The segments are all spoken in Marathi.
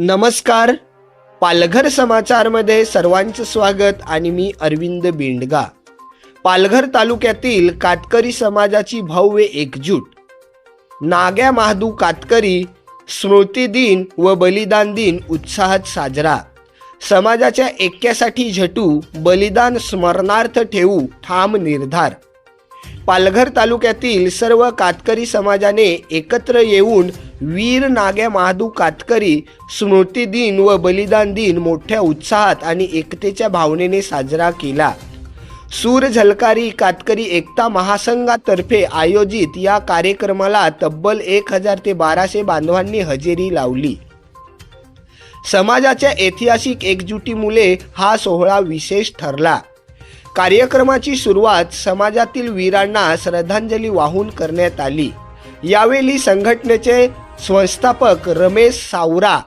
नमस्कार. पालघर समाचारमध्ये सर्वांचं स्वागत आणि मी अरविंद बिंडगा. पालघर तालुक्यातील कातकरी समाजाची भव्य एकजूट. नाग्या महादू कातकरी स्मृती दिन व बलिदान दिन उत्साहात साजरा. समाजाच्या ऐक्यासाठी झटू बलिदान स्मरणार्थ ठेवू ठाम निर्धार. पालघर तालुक्यातील सर्व कातकरी समाजाने एकत्र येऊन वीर नाग्या महादू कातकरी स्मृती दिन व बलिदान दिन मोठ्या उत्साहात आणि एकतेच्या भावनेने साजरा केला. सूर झलकारी कातकरी एकता महासंघातर्फे आयोजित या कार्यक्रमाला तब्बल एक हजार ते बाराशे बांधवांनी हजेरी लावली. समाजाच्या ऐतिहासिक एकजुटीमुळे हा सोहळा विशेष ठरला. कार्यक्रमाची सुरुवात समाजातील वीरांना श्रद्धांजली वाहून करण्यात आली. यावेळी संघटनेचे संस्थापक रमेश सावरा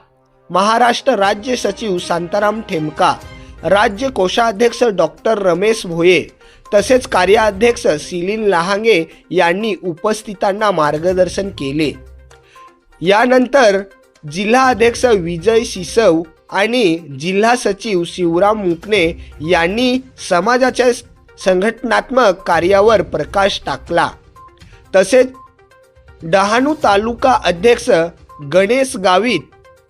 महाराष्ट्र राज्य सचिव शांताराम ठेमका राज्य कोषाध्यक्ष डॉक्टर रमेश भोये तसेच कार्याध्यक्ष सिलीन लहांगे यांनी उपस्थितांना मार्गदर्शन केले. यानंतर जिल्हा अध्यक्ष विजय सिसव आणि जिल्हा सचिव शिवराम मुकणे यांनी समाजाच्या संघटनात्मक कार्यावर प्रकाश टाकला. तसेच डहाणू तालुका अध्यक्ष गणेश गावित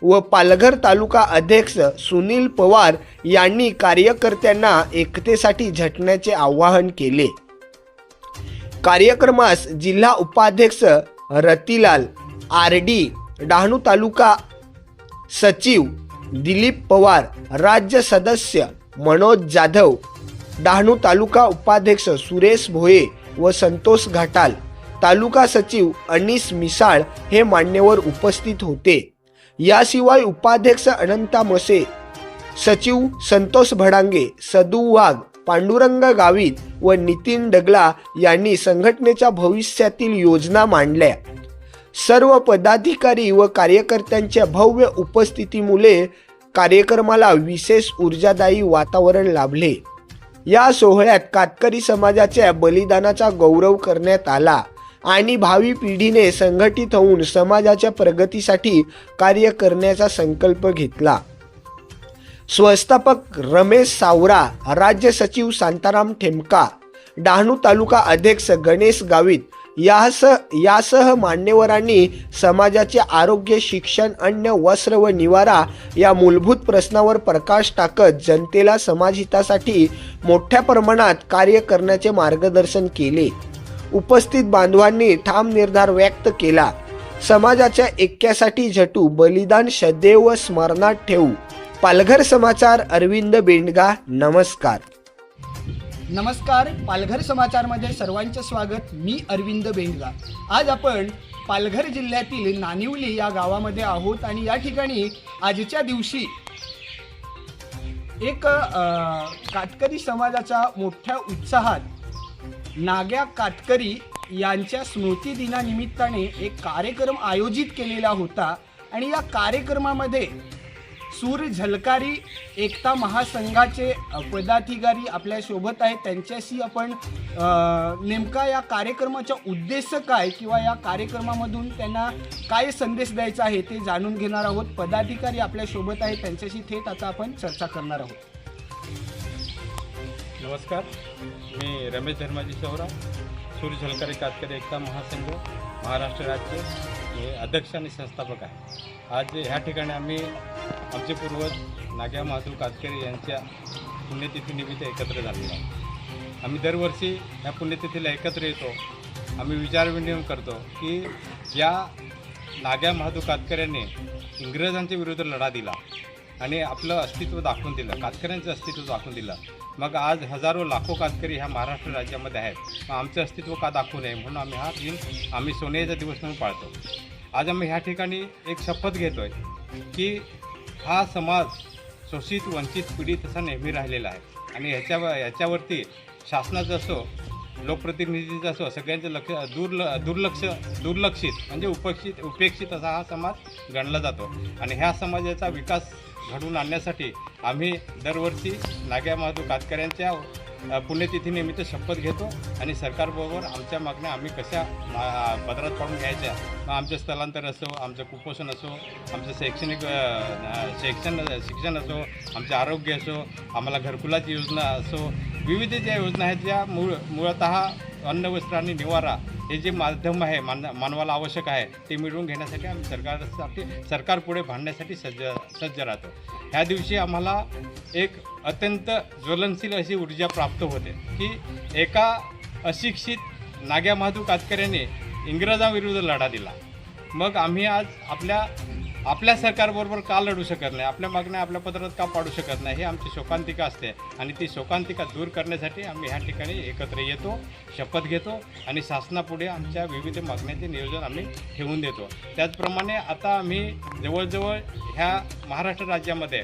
व पालघर तालुका अध्यक्ष सुनील पवार यांनी कार्यकर्त्यांना एकतेसाठी झटण्याचे आवाहन केले. कार्यक्रमास जिल्हा उपाध्यक्ष रतिलाल आर डी डहाणू तालुका सचिव दिलीप पवार राज्य सदस्य मनोज जाधव डहाणू तालुका उपाध्यक्ष सुरेश भोये व संतोष घाटाल तालुका सचिव अनिस मिसाळ हे मान्यवर उपस्थित होते. याशिवाय उपाध्यक्ष अनंता मसे सचिव संतोष भडांगे सदू वाघ पांडुरंग गावित व नितीन डगला यांनी संघटनेच्या भविष्यातील योजना मांडल्या. सर्व पदाधिकारी व कार्यकर्त्यांच्या भव्य उपस्थितीमुळे कार्यक्रमाला विशेष ऊर्जादायी वातावरण लाभले. या सोहळ्यात कातकरी समाजाच्या बलिदानाचा गौरव करण्यात आला आणि भावी पिढीने संघटित होऊन समाजाच्या प्रगतीसाठी कार्य करण्याचा संकल्प घेतला. संस्थापक रमेश सावरा राज्य सचिव शांताराम ठेमका डहाणू तालुका अध्यक्ष गणेश गावित यासह यासह मान्यवरांनी समाजाचे आरोग्य शिक्षण अन्न वस्त्र व निवारा या मूलभूत प्रश्नावर प्रकाश टाकत जनतेला समाजहितासाठी मोठ्या प्रमाणात कार्य करण्याचे मार्गदर्शन केले. उपस्थित बांधवांनी ठाम निर्धार व्यक्त केला. समाजाच्या ऐक्यासाठी झटू बलिदान सदैव स्मरणात ठेवू. पालघर समाचार अरविंद बेंडगा नमस्कार. नमस्कार पालघर समाचारमध्ये सर्वांचे स्वागत. मी अरविंद बेंगा आज आपण पालघर जिल्ह्यातील नानिवली या गावामध्ये आहोत आणि या ठिकाणी आजच्या दिवशी एक काटकरी कातकरी समाजाच्या मोठ्या उत्साहात नाग्या कातकरी यांच्या स्मृती दिनानिमित्ताने एक कार्यक्रम आयोजित केलेला होता. आणि या कार्यक्रमामध्ये सूर झलकारी एकता महासंघाचे पदाधिकारी आपल्यासोबत आहेत. त्यांच्याशी आपण नेमका या कार्यक्रमाचा उद्देश काय किंवा या कार्यक्रमामधून त्यांना काय संदेश द्यायचा आहे ते जाणून घेणार आहोत. पदाधिकारी आपल्यासोबत आहेत. त्यांच्याशी थेट आता आपण चर्चा करणार आहोत. नमस्कार. मी रमेश धर्माजी चौरा सूर्य झलकारी कातकरी एकता महासंघ महाराष्ट्र राज्य. हे अध्यक्ष आणि संस्थापक आहे. आज ह्या ठिकाणी आम्ही आमचे पूर्वज नाग्या महादू कातकरी यांच्या पुण्यतिथीनिमित्त एकत्र झालेलो आहोत. आम्ही दरवर्षी ह्या पुण्यतिथीला एकत्र येतो. आम्ही विचारविनिमय करतो की या नाग्या महादू कातकऱ्यांनी इंग्रजांच्या विरुद्ध लढा दिला. आणि आपलं अस्तित्व दाखवून दिलं. कातकऱ्यांचं अस्तित्व दाखवून दिलं. मग आज हजारो लाखो कातकरी ह्या महाराष्ट्र राज्यामध्ये आहेत. मग आमचं अस्तित्व का दाखवू नये? म्हणून आम्ही हा दिन आम्ही सोन्याचा दिवस म्हणून पाळतो. आज आम्ही ह्या ठिकाणी एक शपथ घेतो आहे की हा समाज शोषित वंचित पीडित असा नेहमी राहिलेला आहे. आणि ह्याच्या ह्याच्यावरती शासनाचं असो लोकप्रतिनिधीचं असो सगळ्यांचं लक्ष दुर्ल दुर्लक्ष दुर्लक्षित म्हणजे उपेक्षित उपेक्षित असा हा समाज गणला जातो. आणि ह्या समाजाचा विकास घडवून आणण्यासाठी आम्ही दरवर्षी नाग्या महादू कातकऱ्यांच्या पुण्यतिथीनिमित्त शपथ घेतो आणि सरकारबरोबर आमच्या मागण्या आम्ही कशा पदरात पाडून घ्यायच्या? मग आमचं स्थलांतर असो आमचं कुपोषण असो आमचं शैक्षणिक शैक्षण शिक्षण असो आमचं आरोग्य असो आम्हाला घरकुलाची योजना असो विविध ज्या योजना आहेत ज्या मूळ मुळत अन्न वस्त्र आणि निवारा हे जे माध्यम आहे मान मानवाला आवश्यक आहे ते मिळवून घेण्यासाठी आम्ही सरकारसाठी सरकारपुढे भांडण्यासाठी सज्ज सज्ज राहतो. ह्या दिवशी आम्हाला एक अत्यंत ज्वलनशील अशी ऊर्जा प्राप्त होते की एका अशिक्षित नाग्या महादू कातकऱ्याने इंग्रजांविरुद्ध लढा दिला. मग आम्ही आज आपल्या आपल्या सरकारबरोबर का लढू शकत नाही? आपल्या मागण्या आपल्या पत्रात का पाडू शकत नाही? हे आमची शोकांतिका असते. आणि ती शोकांतिका दूर करण्यासाठी आम्ही ह्या ठिकाणी एकत्र येतो शपथ घेतो आणि शासनापुढे आमच्या विविध मागण्यांचे नियोजन आम्ही ठेवून देतो. त्याचप्रमाणे आता आम्ही जवळजवळ ह्या महाराष्ट्र राज्यामध्ये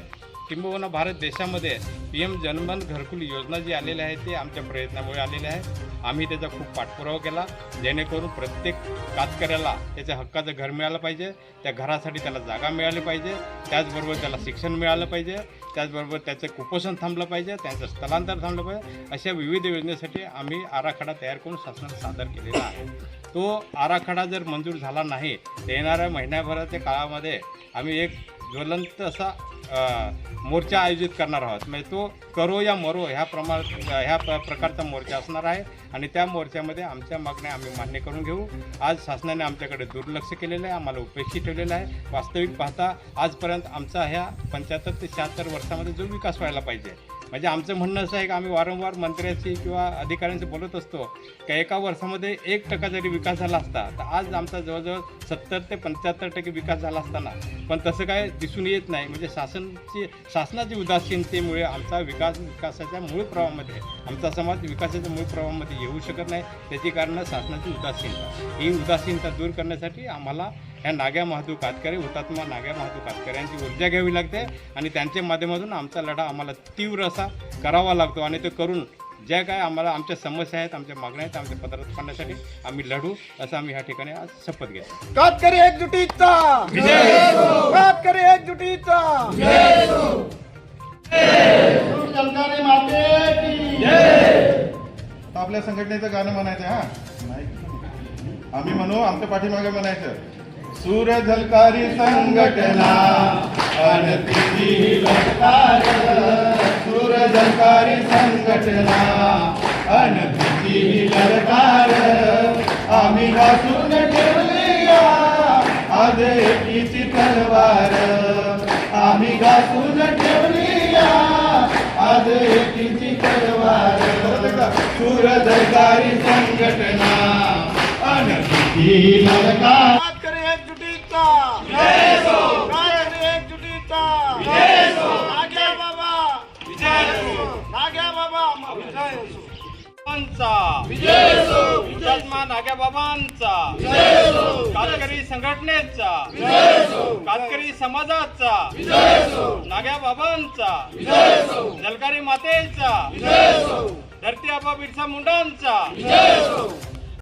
किंबहुना भारत देशामध्ये पी एम जनमन घरकुल योजना जी आलेली आहे ती आमच्या प्रयत्नामुळे आलेली आहे. आम्ही त्याचा खूप पाठपुरावा केला. जेणेकरून प्रत्येक कातकऱ्याला त्याच्या हक्काचं घर मिळालं पाहिजे. त्या घरासाठी त्याला जागा मिळाली पाहिजे. त्याचबरोबर त्याला शिक्षण मिळालं पाहिजे. त्याचबरोबर त्याचं कुपोषण थांबलं पाहिजे. त्यांचं स्थलांतर थांबलं पाहिजे. अशा विविध योजनेसाठी आम्ही आराखडा तयार करून शासनाला सादर केलेला आहे. तो आराखडा जर मंजूर झाला नाही तर येणाऱ्या महिन्याभराच्या काळामध्ये आम्ही एक ज्वलंत असा मोर्चा आयोजित करणार आहोत. म्हणजे तो करो या मरो ह्या प्रमाण ह्या प्र प्रकारचा मोर्चा असणार आहे आणि त्या मोर्चामध्ये आमच्या मागण्या आम्ही मान्य करून घेऊ. आज शासनाने आमच्याकडे दुर्लक्ष केलेलं आहे आम्हाला उपेक्षित ठेवलेलं आहे. वास्तविक पाहता आजपर्यंत आमचा ह्या पंच्याहत्तर ते शहात्तर वर्षामध्ये जो विकास व्हायला पाहिजे म्हणजे आमचं म्हणणं असं आहे की आम्ही वारंवार मंत्र्याशी किंवा अधिकाऱ्यांशी बोलत असतो. की एका वर्षामध्ये एक टक्का जरी विकास झाला असता तर आज आमचा जवळजवळ सत्तर ते पंच्याहत्तर टक्के विकास झाला असताना. पण तसं काय दिसून येत नाही. म्हणजे शासनची शासनाची उदासीनतेमुळे आमचा विकास विकासाच्या मूळ प्रवाहामध्ये आमचा समाज विकासाच्या मूळ प्रवाहामध्ये येऊ शकत नाही. त्याची कारणं शासनाची उदासीनता. ही उदासीनता दूर करण्यासाठी आम्हाला ह्या नाग्या महादू कातकरी हुतात्मा नाग्या महादू कातकऱ्यांची ऊर्जा घ्यावी लागते आणि त्यांच्या माध्यमातून आमचा लढा आम्हाला तीव्र असा करावा लागतो आणि ते करून ज्या काय आम्हाला आमच्या समस्या आहेत आमच्या मागण्या आहेत आमच्या पत्रात पाडण्यासाठी आम्ही लढू असं आम्ही ह्या ठिकाणी आज शपथ घेतो. कातकरी एकजुटीचा! कातकरी एकजुटीचा! सरकारी माते की! आता आपल्या संघटनेचं गाणं म्हणायचं हा. आम्ही म्हणू आमच्या पाठीमागे म्हणायचं. सूर झलकारी संघटना अन सूर झलकारी संघटना अन तिची ललकार आम्ही वाचून ठेवली आज एकीची तलवार आम्ही घासून ठेवली आज एकीची तलवार सूर झलकारी संघटना अन तिची ललकार संघटनेचा कातकरी समाजाचा नाग्या बाबांचा जलकारी मातेचा धरती आबा बिरसा मुंडांचा